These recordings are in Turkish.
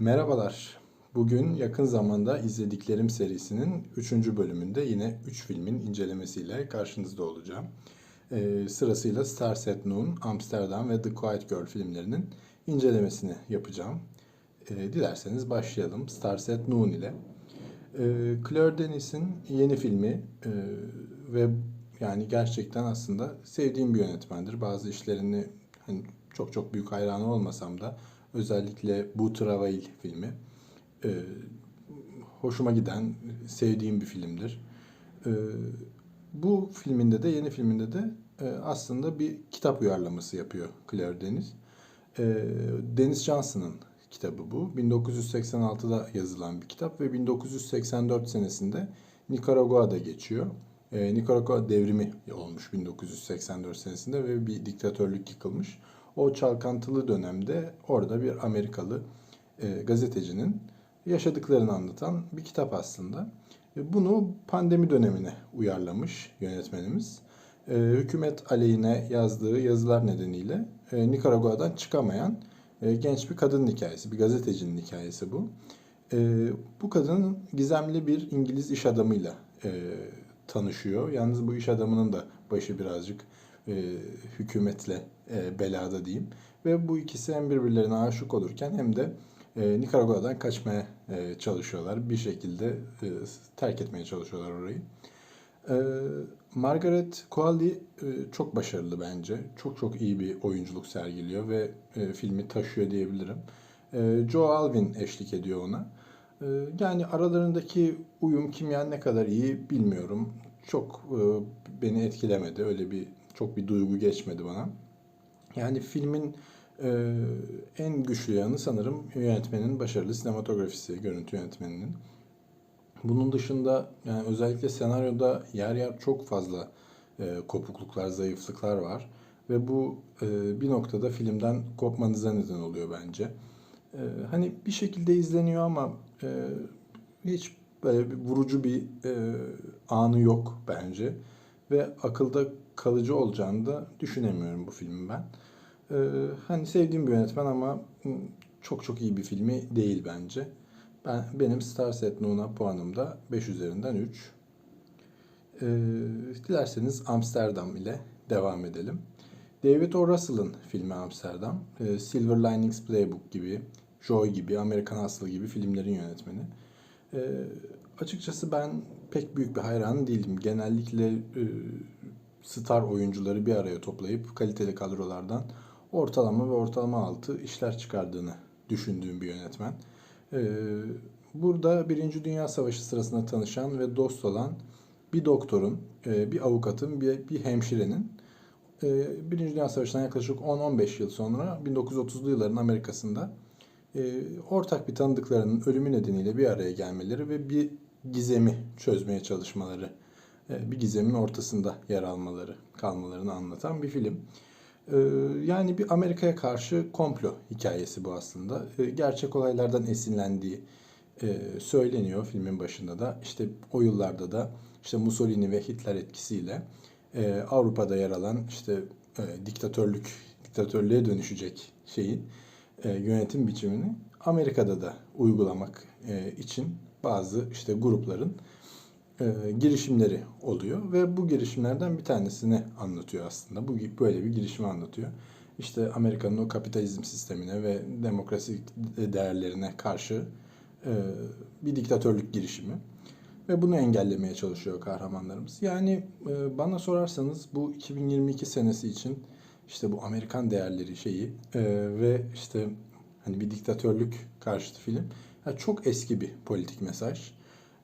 Merhabalar. Bugün yakın zamanda izlediklerim serisinin 3. bölümünde yine 3 filmin incelemesiyle karşınızda olacağım. Ee, sırasıyla Stars at Noon, Amsterdam ve The Quiet Girl filmlerinin incelemesini yapacağım. Ee, dilerseniz başlayalım Stars at Noon ile. Ee, Claire Denis'in yeni filmi e, ve yani gerçekten aslında sevdiğim bir yönetmendir. Bazı işlerini hani çok çok büyük hayranı olmasam da özellikle Bu Travail filmi e, hoşuma giden, sevdiğim bir filmdir. E, bu filminde de, yeni filminde de e, aslında bir kitap uyarlaması yapıyor Claire Denis. E, Deniz Johnson'ın kitabı bu. 1986'da yazılan bir kitap ve 1984 senesinde Nikaragua'da geçiyor. E, Nikaragua devrimi olmuş 1984 senesinde ve bir diktatörlük yıkılmış. O çalkantılı dönemde orada bir Amerikalı e, gazetecinin yaşadıklarını anlatan bir kitap aslında. E, bunu pandemi dönemine uyarlamış yönetmenimiz. E, hükümet aleyhine yazdığı yazılar nedeniyle e, Nikaragua'dan çıkamayan e, genç bir kadının hikayesi, bir gazetecinin hikayesi bu. E, bu kadın gizemli bir İngiliz iş adamıyla e, tanışıyor. Yalnız bu iş adamının da başı birazcık e, hükümetle e, belada diyeyim. Ve bu ikisi hem birbirlerine aşık olurken hem de e, Nikaragua'dan kaçmaya e, çalışıyorlar. Bir şekilde e, terk etmeye çalışıyorlar orayı. E, Margaret Qualley e, çok başarılı bence. Çok çok iyi bir oyunculuk sergiliyor ve e, filmi taşıyor diyebilirim. E, Joe Alwyn eşlik ediyor ona. E, yani aralarındaki uyum, kimya ne kadar iyi bilmiyorum. Çok e, beni etkilemedi. Öyle bir çok bir duygu geçmedi bana. Yani filmin e, en güçlü yanı sanırım yönetmenin başarılı sinematografisi, görüntü yönetmeninin. Bunun dışında yani özellikle senaryoda yer yer çok fazla e, kopukluklar, zayıflıklar var ve bu e, bir noktada filmden kopmanıza neden oluyor bence. E, hani bir şekilde izleniyor ama e, hiç böyle bir vurucu bir e, anı yok bence ve akılda kalıcı olacağını da düşünemiyorum bu filmin ben. Ee, hani sevdiğim bir yönetmen ama çok çok iyi bir filmi değil bence. Ben benim Starset Nuna puanım da 5 üzerinden 3. Ee, dilerseniz Amsterdam ile devam edelim. David O. Russell'ın filmi Amsterdam, ee, Silver Linings Playbook gibi, Joy gibi, Amerikan Hustle gibi filmlerin yönetmeni. Ee, açıkçası ben pek büyük bir hayranı değilim. Genellikle e, star oyuncuları bir araya toplayıp kaliteli kadrolardan ortalama ve ortalama altı işler çıkardığını düşündüğüm bir yönetmen. Ee, burada Birinci Dünya Savaşı sırasında tanışan ve dost olan bir doktorun, e, bir avukatın, bir, hemşirenin e, Birinci Dünya Savaşı'ndan yaklaşık 10-15 yıl sonra 1930'lu yılların Amerika'sında e, ortak bir tanıdıklarının ölümü nedeniyle bir araya gelmeleri ve bir gizemi çözmeye çalışmaları, bir gizemin ortasında yer almaları, kalmalarını anlatan bir film. Ee, yani bir Amerika'ya karşı komplo hikayesi bu aslında. Ee, gerçek olaylardan esinlendiği e, söyleniyor filmin başında da. İşte o yıllarda da işte Mussolini ve Hitler etkisiyle e, Avrupa'da yer alan işte e, diktatörlük, diktatörlüğe dönüşecek şeyin yönetim biçimini Amerika'da da uygulamak için bazı işte grupların e, girişimleri oluyor ve bu girişimlerden bir tanesini anlatıyor aslında. Bu böyle bir girişimi anlatıyor. İşte Amerika'nın o kapitalizm sistemine ve demokrasi değerlerine karşı e, bir diktatörlük girişimi ve bunu engellemeye çalışıyor kahramanlarımız. Yani e, bana sorarsanız bu 2022 senesi için işte bu Amerikan değerleri şeyi e, ve işte hani bir diktatörlük karşıtı film yani çok eski bir politik mesaj.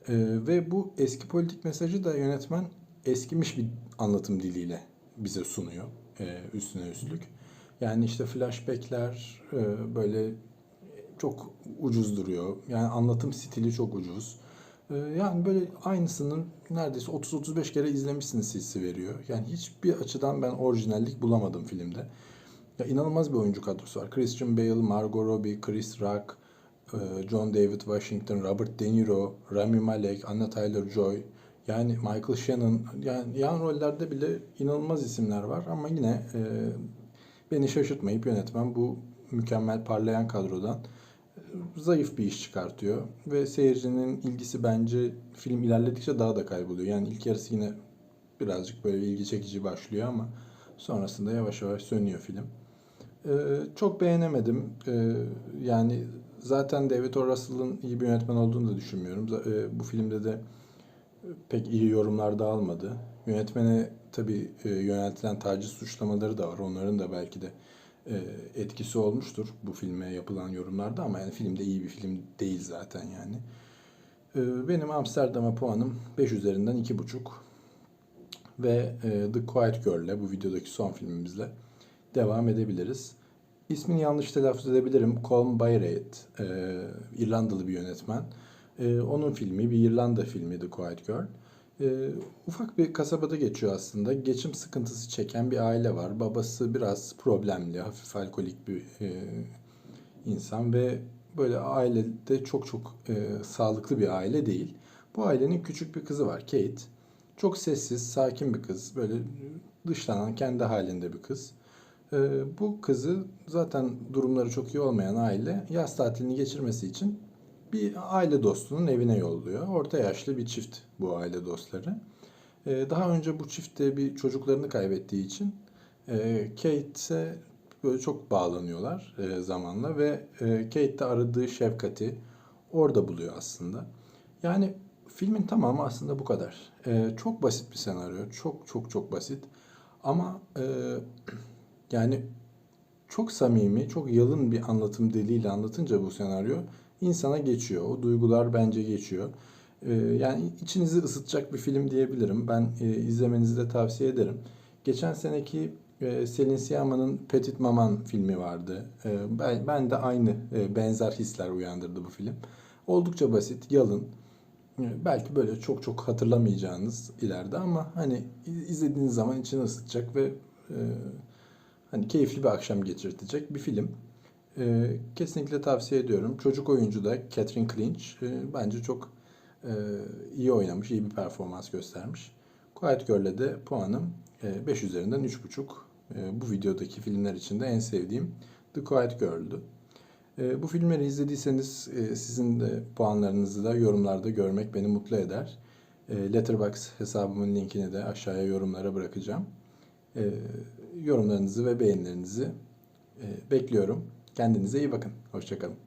Ee, ve bu eski politik mesajı da yönetmen eskimiş bir anlatım diliyle bize sunuyor e, üstüne üstlük. Yani işte flashbackler e, böyle çok ucuz duruyor. Yani anlatım stili çok ucuz. E, yani böyle aynısının neredeyse 30-35 kere izlemişsiniz hissi veriyor. Yani hiçbir açıdan ben orijinallik bulamadım filmde. Ya inanılmaz bir oyuncu kadrosu var. Christian Bale, Margot Robbie, Chris Rock, ee, John David Washington, Robert De Niro, Rami Malek, Anna Taylor-Joy, yani Michael Shannon, yani yan rollerde bile inanılmaz isimler var ama yine e, beni şaşırtmayıp yönetmen bu mükemmel parlayan kadrodan zayıf bir iş çıkartıyor ve seyircinin ilgisi bence film ilerledikçe daha da kayboluyor. Yani ilk yarısı yine birazcık böyle ilgi çekici başlıyor ama sonrasında yavaş yavaş sönüyor film. Ee, çok beğenemedim. Ee, yani zaten David O. Russell'ın iyi bir yönetmen olduğunu da düşünmüyorum. E, bu filmde de pek iyi yorumlar da almadı. Yönetmene tabii e, yöneltilen taciz suçlamaları da var. Onların da belki de e, etkisi olmuştur bu filme yapılan yorumlarda ama yani film de iyi bir film değil zaten yani. E, benim Amsterdam'a puanım 5 üzerinden 2,5 ve e, The Quiet Girl'le bu videodaki son filmimizle devam edebiliriz. İsmini yanlış telaffuz edebilirim. Colm Bayraith, e, İrlandalı bir yönetmen. E, onun filmi, bir İrlanda filmi The Quiet Girl. E, ufak bir kasabada geçiyor aslında. Geçim sıkıntısı çeken bir aile var. Babası biraz problemli, hafif alkolik bir e, insan ve böyle ailede çok çok e, sağlıklı bir aile değil. Bu ailenin küçük bir kızı var, Kate. Çok sessiz, sakin bir kız. Böyle dışlanan, kendi halinde bir kız. E, bu kızı zaten durumları çok iyi olmayan aile yaz tatilini geçirmesi için bir aile dostunun evine yolluyor. Orta yaşlı bir çift bu aile dostları. Ee, Daha önce bu çifte bir çocuklarını kaybettiği için e, Kate'e böyle çok bağlanıyorlar e, zamanla ve e, Kate de aradığı şefkati orada buluyor aslında. Yani filmin tamamı aslında bu kadar. Çok basit bir senaryo. Çok çok çok basit. Ama yani çok samimi, çok yalın bir anlatım diliyle anlatınca bu senaryo insana geçiyor. O duygular bence geçiyor. Ee, yani içinizi ısıtacak bir film diyebilirim. Ben e, izlemenizi de tavsiye ederim. Geçen seneki e, Selin Siyama'nın Petit Maman filmi vardı. E, ben, de aynı benzer hisler uyandırdı bu film. Oldukça basit, yalın. Belki böyle çok çok hatırlamayacağınız ileride ama hani izlediğiniz zaman içini ısıtacak ve hani keyifli bir akşam geçirtecek bir film. Ee, kesinlikle tavsiye ediyorum. Çocuk oyuncu da Catherine Clinch e, bence çok e, iyi oynamış, iyi bir performans göstermiş. Quiet Girl'e de puanım e, 5 üzerinden 3,5. E, bu videodaki filmler içinde en sevdiğim The Quiet Girl'dü. E, bu filmleri izlediyseniz e, sizin de puanlarınızı da yorumlarda görmek beni mutlu eder. E, Letterboxd hesabımın linkini de aşağıya yorumlara bırakacağım. E, yorumlarınızı ve beğenilerinizi e, bekliyorum. Kendinize iyi bakın. Hoşçakalın.